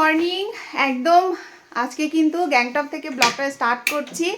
Morning একদম আজকে কিন্তু গ্যাংটক থেকে ব্লগটা স্টার্ট করছি।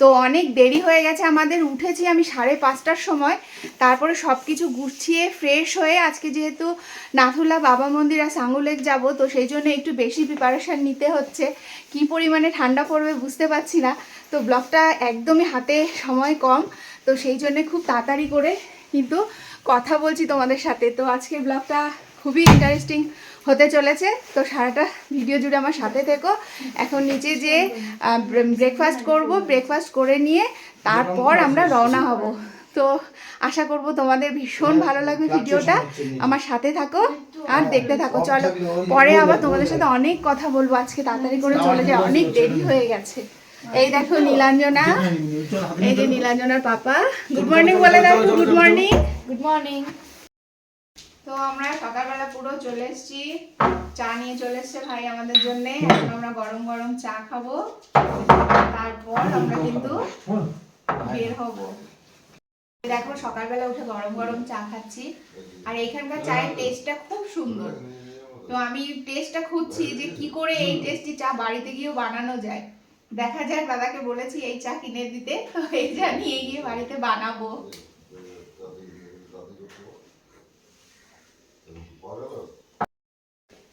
তো অনেক দেরি হয়ে গেছে আমাদের, উঠেছি আমি সাড়ে পাঁচটার সময়। তারপরে সব কিছু গুছিয়ে ফ্রেশ হয়ে আজকে যেহেতু নাথুলা বাবা মন্দির আর সাঙ্গুলেক যাব, তো সেই জন্য একটু বেশি প্রিপারেশান নিতে হচ্ছে। কি পরিমাণে ঠান্ডা পড়বে বুঝতে পারছি না। তো ব্লগটা একদমই হাতে সময় কম, তো সেই জন্যে খুব তাড়াতাড়ি করে কিন্তু কথা বলছি তোমাদের সাথে। তো আজকে ব্লগটা খুবই ইন্টারেস্টিং হতে চলেছে। তো সারাটা ভিডিও জুড়ে আমার সাথে থেকো। এখন নিচে যে ব্রেকফাস্ট করব ব্রেকফাস্ট করে নিয়ে তারপর আমরা রওনা হব। তো আশা করব তোমাদের ভীষণ ভালো লাগবে ভিডিওটা। আমার সাথে থাকো আর দেখতে থাকো। চলো, পরে আবার তোমাদের সাথে অনেক কথা বলব। আজকে তাড়াতাড়ি করে চলে যায় অনেক দেরি হয়ে গেছে। এই দেখো নীলাঞ্জনা। এই যে নীলাঞ্জনার পাপা। গুড মর্নিং বলে দাও গুড মর্নিং গুড মর্নিং তো আমরা সকালবেলা পুরো চলে এসেছি। চা নিয়ে চলে এসছে ভাই আমাদের জন্য। এখন আমরা গরম গরম চা খাব। তারপর আমরা কিন্তু বের হব। দেখো সকালবেলা উঠে গরম গরম চা খাচ্ছি। আর এখানকার চায়ের টেস্টটা খুব সুন্দর। তো আমি টেস্টটা খুঁজছি যে কি করে এই টেস্টি চা বাড়িতে গিয়েও বানানো যায়। দেখা যাক দাদাকে বলেছি এই চা কিনে দিতে। এই চা নিয়ে গিয়ে বাড়িতে বানাবো।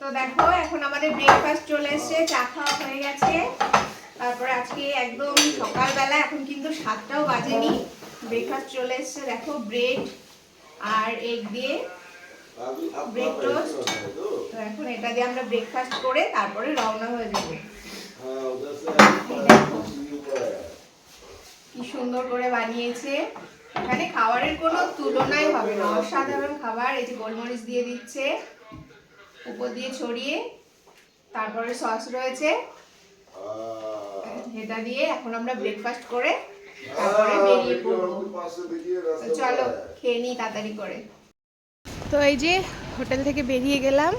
তো দেখো এখন আমাদের ব্রেকফাস্ট চলে এসেছে চা খাওয়া হয়ে গেছে। তারপরে আজকে একদম সকালবেলা এখন কিন্তু সাতটাও বাজেনি। ব্রেকফাস্ট চলে এসেছে দেখো ব্রেড আর এগ দিয়ে। ব্রেড টোস্ট তো এখন এটা দিয়ে আমরা ব্রেকফাস্ট করে তারপরে রওনা হয়ে যাব। কি সুন্দর করে বানিয়েছে। এখানে খাবারের কোনো তুলনাই হবে না। অসাধারণ খাবার। এই যে গোলমরিচ দিয়ে দিচ্ছে উপর দিয়ে ছড়িয়ে তারপরে সস রয়েছে। এটা দিয়ে এখন আমরা ব্রেকফাস্ট করে তারপরে বেরিয়ে পড়ব। তো চলো খেয়ে নিই তাড়াতাড়ি করে। তো এই যে হোটেল থেকে বেরিয়ে গেলাম।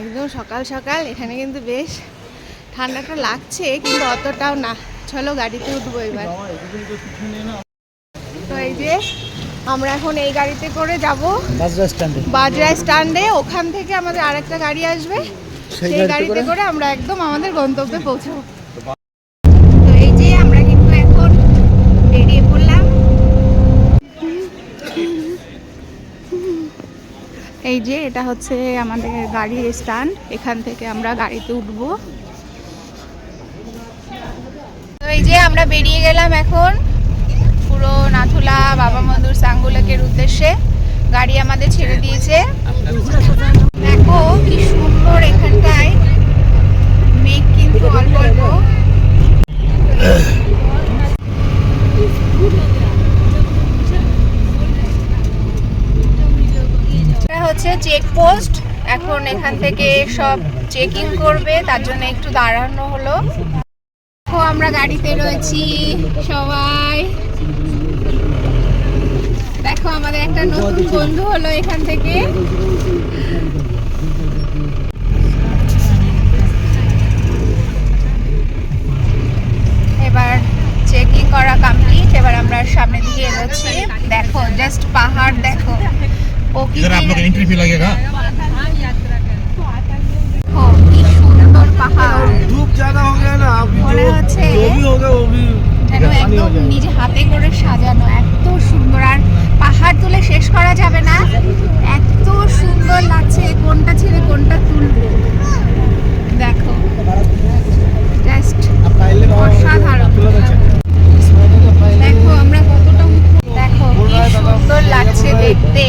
একদম সকাল সকাল এখানে কিন্তু বেশ ঠান্ডাটা লাগছে কিন্তু অতটাও না। চলো গাড়িতে উঠবো এবার। তো এই যে আমরা এখন এই গাড়িতে করে যাব। বাজরা স্ট্যান্ডে। বাজরা স্ট্যান্ডে ওখান থেকে আমাদের আরেকটা গাড়ি আসবে। সেই গাড়িতে করে? আমরা একদম আমাদের গন্তব্যে পৌঁছাবো। তো এই যে আমরা কিন্তু এখন বেরিয়ে পড়লাম। এই যে এটা হচ্ছে আমাদের গাড়ির স্ট্যান্ড। এখান থেকে আমরা গাড়িতে উঠবো। তো এই যে আমরা বেরিয়ে গেলাম এখন। পুরো নাথুলা বাবা মন্দির সাঙ্গুলেকের উদ্দেশ্যে গাড়ি আমাদের ছেড়ে দিয়েছে। দেখো কি সুন্দর এখানটায় মেঘ কিন্তু অল্প অল্প। হচ্ছে চেকপোস্ট এখন এখান থেকে সব চেকিং করবে, তার জন্য একটু দাঁড়ানো হলো। আমরা গাড়িতে রয়েছি সবাই। দেখো আমাদের একটা নতুন বন্ধু হলো এখান থেকে এবার চেকিং করা কমপ্লিট এবার আমরা সামনের দিকে এগোচ্ছি দেখো জাস্ট পাহাড় দেখো इधर आप लोग প্রকৃতির एंट्री फी लगेगा দেখো, কি সুন্দর পাহাড় धूप ज्यादा हो गया ना अभी মনে जो হচ্ছে जो भी होगा वो भी সাজানো একদম নিজে হাতে করে সাজানো। এত সুন্দর। আর পাহাড় তুলে শেষ করা যাবে না। এত সুন্দর লাগছে কোনটা ছেড়ে কোনটা তুলবো। দেখো। জাস্ট দেখো আমরা কতটা দেখো সুন্দর লাগছে দেখতে।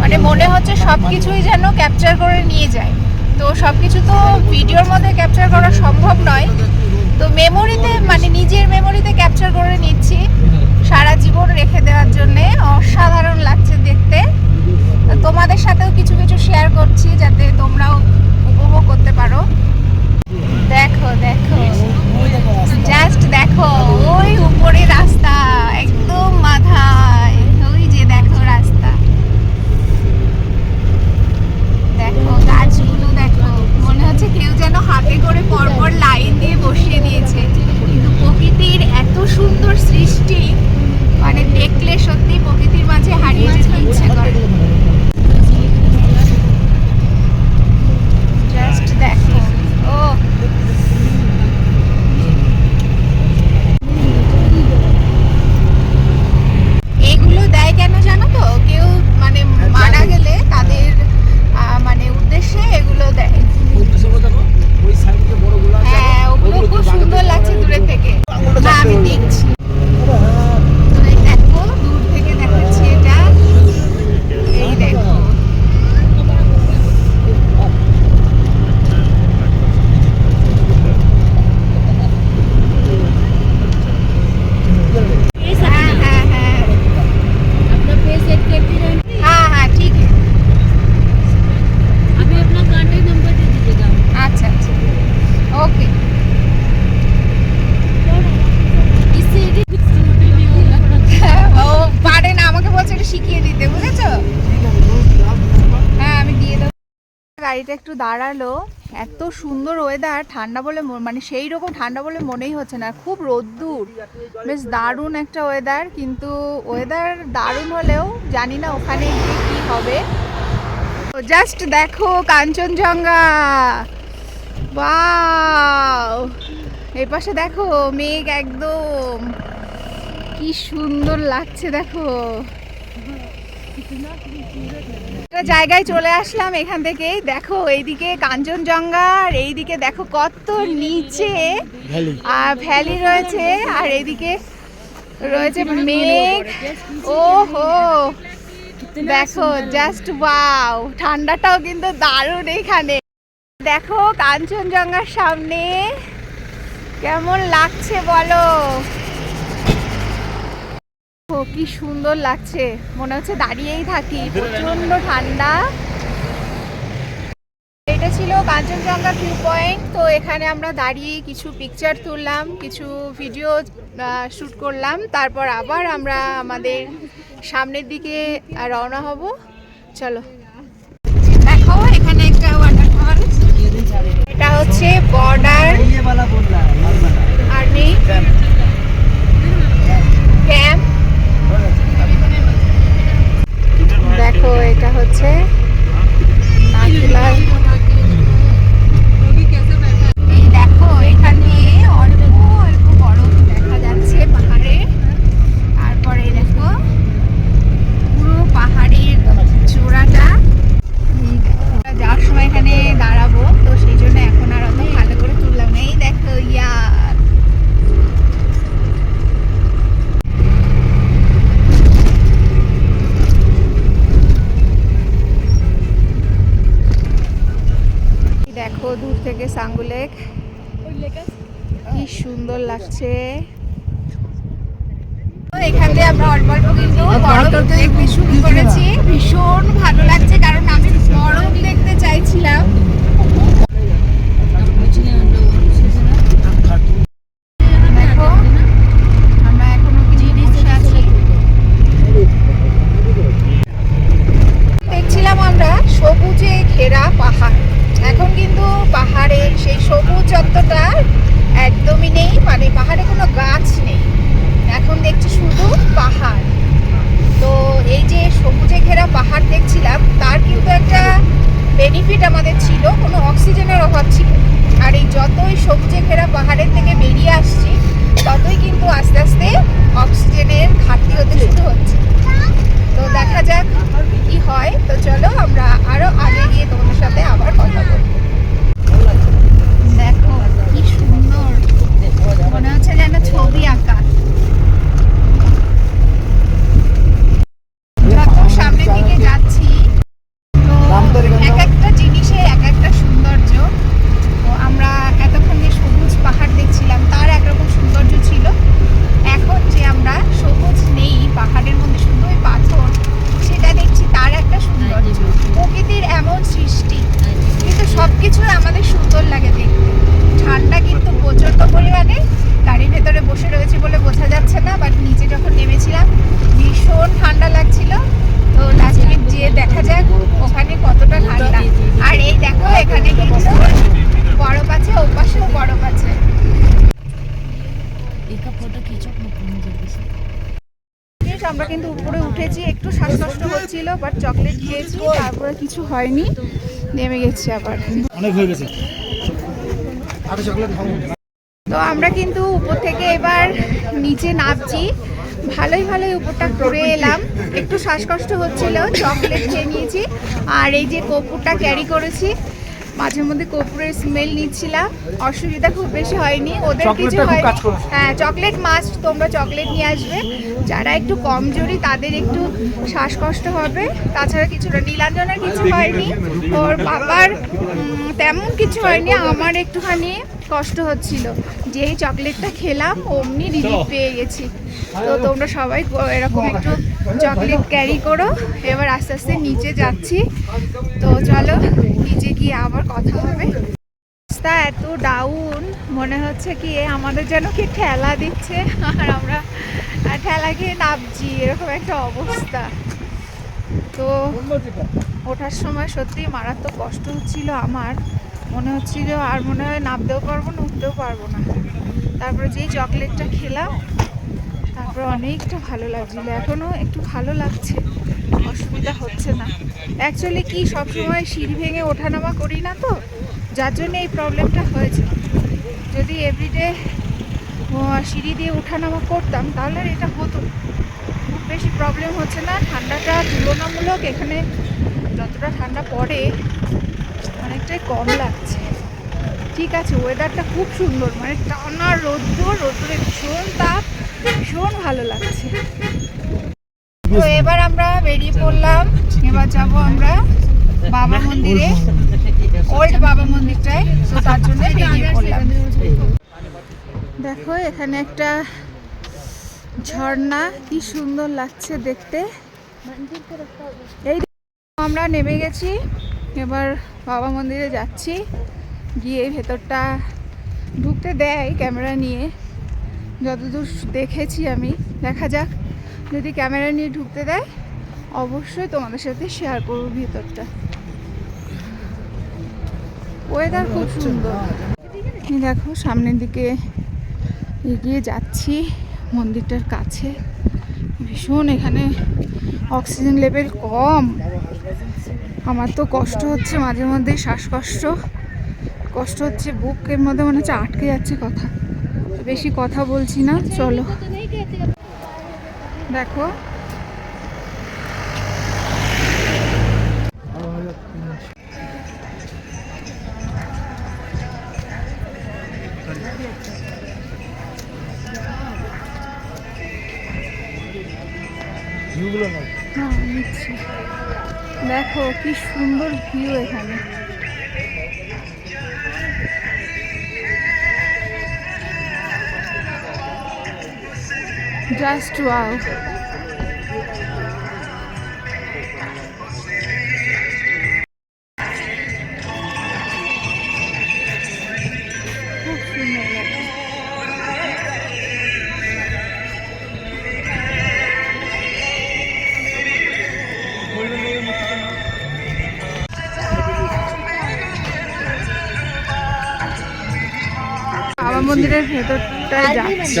মানে মনে হচ্ছে সবকিছুই যেন ক্যাপচার করে নিয়ে যায়। তো সবকিছু তো ভিডিওর মধ্যে ক্যাপচার করা সম্ভব নয়। তো মেমোরিতে মানে নিজের মেমোরিতে ক্যাপচার করে নিচ্ছি। সারা জীবন রেখে দেওয়ার জন্য। অসাধারণ লাগছে দেখতে। তোমাদের সাথেও কিছু কিছু শেয়ার করছি যাতে তোমরাও উপভোগ করতে পারো। দেখো দেখো। জাস্ট দেখো ওই উপরে রাস্তা একদম মাথায় ওই যে দেখো রাস্তা দেখো গাছগুলো দেখো মনে হচ্ছে কেউ যেন হাতে করে পরপর লাইন দিয়ে বসিয়ে দিয়েছে কিন্তু প্রকৃতির এত সুন্দর সৃষ্টি মানে দেখলে সত্যি প্রকৃতির মাঝে হারিয়ে যেতে ইচ্ছে করে গাড়িটা একটু দাঁড়াল। এত সুন্দর ওয়েদার ঠান্ডা বলে মানে সেই রকম ঠান্ডা বলে মনেই হচ্ছে না। খুব রোদ্দুর। বেশ দারুণ একটা ওয়েদার কিন্তু ওয়েদার দারুণ হলেও জানি না ওখানে গিয়ে কী হবে। জাস্ট দেখো কাঞ্চনজঙ্ঘা। বাও এই পাশে দেখো মেঘ একদম। কি সুন্দর লাগছে দেখো। একটা জায়গায় চলে আসলাম এখান থেকে দেখো এইদিকে কাঞ্চনজঙ্ঘা আর এইদিকে দেখো কত নিচে আর ভ্যালি রয়েছে আর এইদিকে রয়েছে মেঘ। ও হো দেখো জাস্ট ওয়াও ঠান্ডাটাও কিন্তু দারুণ এখানে। দেখো কাঞ্চনজঙ্ঘার সামনে। কেমন লাগছে বলো? কি সুন্দর লাগছে। মনে হচ্ছে দাঁড়িয়েই থাকি। প্রচণ্ড ঠান্ডা। এটা ছিল কাঞ্চনজঙ্ঘা ভিউ পয়েন্ট তো এখানে আমরা দাঁড়িয়ে কিছু পিকচার তুললাম কিছু ভিডিও শ্যুট করলাম। তারপর আবার আমরা আমাদের সামনের দিকে রওনা হব। চলো। দেখো এখানে একটা ওয়াটারফল এটা হচ্ছে বর্ডার আর্মি দূর লেক কি সুন্দর লাগছে। এখান দিয়ে আমরা অল্প অল্প কিন্তু গরম দেখতে শুরু করেছি। ভীষণ ভালো লাগছে কারণ আমি গরম দেখতে চাইছিলাম দেখো আমরা এখনও কিন্তু বসে আছি দেখছিলাম আমরা সবুজে ঘেরা পাহাড় এখন কিন্তু পাহাড়ের সেই সবুজ চত্বরটা একদমই নেই মানে পাহাড়ে কোনো গাছ নেই। এখন দেখছি শুধু পাহাড়। তো এই যে সবুজে ঘেরা পাহাড় দেখছিলাম, তার কিন্তু একটা বেনিফিট আমাদের ছিল, কোনো অক্সিজেনের অভাব ছিল। আর এই যতই সবুজে ঘেরা পাহাড়ের থেকে বেরিয়ে আসছি, ততই কিন্তু আস্তে আস্তে অক্সিজেনের ঘাটতি হতে শুরু হচ্ছে। তো দেখা যাক কি হয় তো চলো আমরা আরও আগে গিয়ে তোমাদের সাথে আবার কথা বলব দেখো কি সুন্দর মনে হচ্ছে যেন ছবি আঁকা যত সামনের দিকে যাচ্ছি তো এক একটা জিনিসের এক একটা সৌন্দর্য তো আমরা এতক্ষণ যে সবুজ পাহাড় দেখছিলাম তার একরকম সৌন্দর্য ছিল এখন যে আমরা সবুজ নেই পাহাড়ের মধ্যে শুধু ওই পাথর সেটা দেখছি তার একটা সৌন্দর্য প্রকৃতির এমন সৃষ্টি কিন্তু সব কিছুই আমাদের সুন্দর লাগে দেখতে। ঠান্ডা কিন্তু প্রচণ্ড পরিমাণে। গাড়ির ভেতরে বসে রয়েছে বলে বোঝা যাচ্ছে না বাট নিচে যখন নেমেছিলাম, ভীষণ ঠান্ডা লাগছিল। তো লাস্টে গিয়ে দেখা যাক ওখানে কতটা ঠান্ডা। আর এই দেখো, এখানে কিন্তু বরফ আছে, ওপাশেও বরফ আছে। আমরা কিন্তু উপরে উঠেছি, একটু শ্বাসকষ্ট হচ্ছিল বাট চকলেট খেয়েছি, তারপরে কিছু হয়নি, নেমে গেছি আবার। অনেক হয়ে গেছে। তো আমরা কিন্তু উপর থেকে এবার নিচে নামছি। ভালোই ভালোই উপরটা করে এলাম। একটু শ্বাসকষ্ট হচ্ছিল চকলেট খেয়ে নিয়েছি। আর এই যে কপুরটা ক্যারি করেছি মাঝে মধ্যে কপুরের স্মেল নিচ্ছিলাম। অসুবিধা খুব বেশি হয়নি। ওদের কিছু হয়নি। হ্যাঁ চকলেট মাস্ট তোমরা চকলেট নিয়ে আসবে। যারা একটু কমজোরি তাদের একটু শ্বাসকষ্ট হবে। তাছাড়া কিছু না নীলাঞ্জনের কিছু হয়নি। ওর বাবার তেমন কিছু হয়নি। আমার একটুখানি কষ্ট হচ্ছিল। যেই চকলেটটা খেলাম অমনি রিলিফ পেয়ে গেছি। তো তোমরা সবাই এরকম একটু চকলেট ক্যারি করো। এবার আস্তে আস্তে নিচে যাচ্ছি। তো চলো, নিচে গিয়ে আবার কথা হবে। রাস্তা এত ডাউন মনে হচ্ছে কি আমাদের যেন কি ঠেলা দিচ্ছে, আর আমরা ঠেলা খেয়ে নামছি, এরকম একটা অবস্থা। তো ওঠার সময় সত্যি মারাত্মক কষ্ট হচ্ছিল আমার। মনে হচ্ছিল আর মনে হয় নামতেও পারব না, উঠতেও পারব না। তারপরে যেই চকলেটটা খেলাম তারপরে অনেকটা ভালো লাগছিল এখনও একটু ভালো লাগছে, অসুবিধা হচ্ছে না। অ্যাকচুয়ালি কি, সবসময় সিঁড়ি ভেঙে ওঠানামা করি না তো, যার জন্য এই প্রবলেমটা হয়েছে। যদি এভরিডে সিঁড়ি দিয়ে ওঠানামা করতাম, তাহলে এটা হতো খুব বেশি প্রবলেম হচ্ছে না, ঠান্ডাটা তুলনামূলক এখানে যতটা ঠান্ডা পড়ে, অনেকটাই কম লাগছে। ঠিক আছে ওয়েদারটা খুব সুন্দর মানে টানা রৌদ্র রৌদ্রে ভীষণ তাপ ভীষণ ভালো লাগছে। তো এবার আমরা বেরিয়ে পড়লাম। এবার যাব আমরা বাবা মন্দিরে ওল্ড বাবা মন্দিরটায়। তো তার জন্য বেরিয়ে পড়লাম। দেখো এখানে একটা ঝর্ণা কি সুন্দর লাগছে দেখতে। এই আমরা নেমে গেছি এবার বাবা মন্দিরে যাচ্ছি। গিয়ে ভেতরটা ঢুকতে দেয় ক্যামেরা নিয়ে। যতদূর দেখেছি আমি, দেখা যাক। যদি ক্যামেরা নিয়ে ঢুকতে দেয়, অবশ্যই তোমাদের সাথে শেয়ার করব ভিতরটা। ওয়েদার খুব সুন্দর। দেখো, সামনের দিকে এগিয়ে যাচ্ছি, মন্দিরটার কাছে। ভীষণ এখানে অক্সিজেন লেভেল কম। আমার তো কষ্ট হচ্ছে মাঝে মধ্যে শ্বাসকষ্ট। কষ্ট হচ্ছে বুকের মধ্যে মনে হচ্ছে আটকে যাচ্ছে কথা। বেশি কথা বলছি না চলো। দেখো। দেখো কি সুন্দর ভিউ এখানে। জাস্ট ওয়াও মন্দিরের ভেতরটায় যাচ্ছি।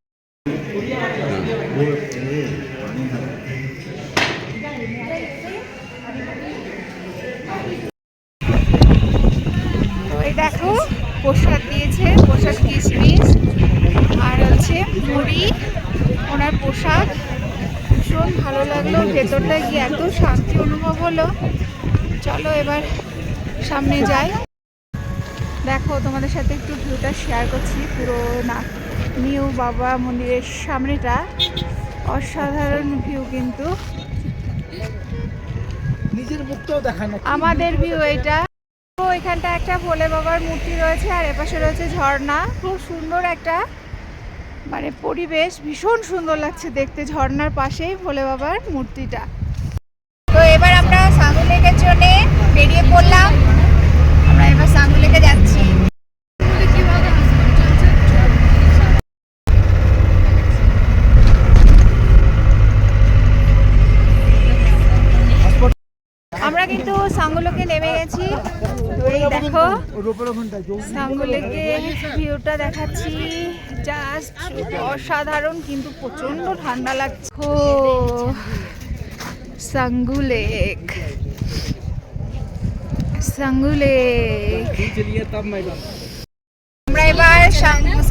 প্রসাদ দিয়েছে প্রসাদ কিশমিশ আর হচ্ছে মুড়ি ওনার প্রসাদ। ভীষণ ভালো লাগল ভেতরটা গিয়ে এত শান্তি অনুভব হলো? চলো এবার সামনে যাই। দেখো তোমাদের সাথে একটু ভিউটা শেয়ার করছি পুরো না নিউ বাবা মন্দিরের সামনেটা। অসাধারণ ভিউ কিন্তু। নিজের মুখটাও দেখা আমাদের ভিউ এটা। তো এখানটা একটা ভোলে বাবার মূর্তি রয়েছে আর এপাশে রয়েছে ঝর্ণা। খুব সুন্দর একটা মানে পরিবেশ, ভীষণ সুন্দর লাগছে দেখতে ঝর্ণার পাশেই ভোলে বাবার মূর্তিটা। তো এবার আমরা সাঙ্গুলেকের জন্য বেরিয়ে পড়লাম। আমরা এবার সাঙ্গুলেকে যাচ্ছি। আমরা কিন্তু সাঙ্গুলোকে নেমে গেছি। দেখো সাঙ্গুলেকে ভিউটা দেখাচ্ছি। জাস্ট অসাধারণ কিন্তু প্রচণ্ড ঠান্ডা লাগছে। সাঙ্গুলেক সাঙ্গুলেক আমরা এবার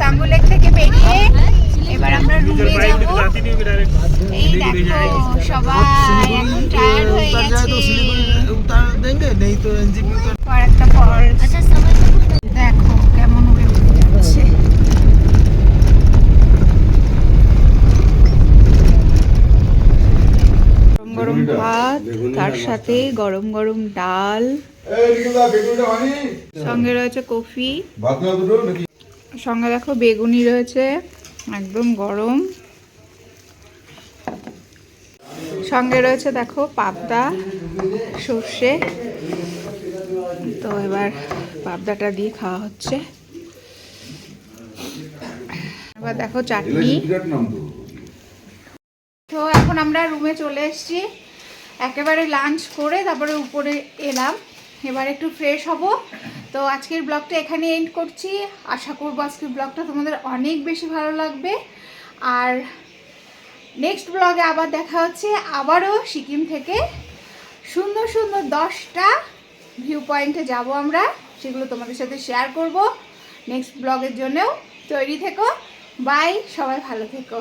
সাঙ্গুলেক থেকে দেখো কেমন গরম ভাত তার সাথে গরম গরম ডাল। সঙ্গে রয়েছে কফি। সঙ্গে দেখো বেগুনি রয়েছে। একদম গরম। সঙ্গে রয়েছে দেখো পাবদা, সর্ষে। তো এবার পাবদাটা দিয়ে খাওয়া হচ্ছে। এবার দেখো চাটনি। তো এখন আমরা রুমে চলে এসেছি। একেবারে লাঞ্চ করে তারপরে উপরে এলাম। এবার একটু ফ্রেশ হব। তো আজকের ব্লগটা এখানে এন্ড করছি। আশা করব আজকের ব্লগটা তোমাদের অনেক বেশি ভালো লাগবে। আর নেক্সট ব্লগে আবার দেখা হচ্ছে আবারও সিকিম থেকে। সুন্দর সুন্দর দশটা ভিউ পয়েন্টে যাব আমরা। সেগুলো তোমাদের সাথে শেয়ার করব। নেক্সট ব্লগের জন্যও তৈরি থেকো। বাই সবাই ভালো থেকো।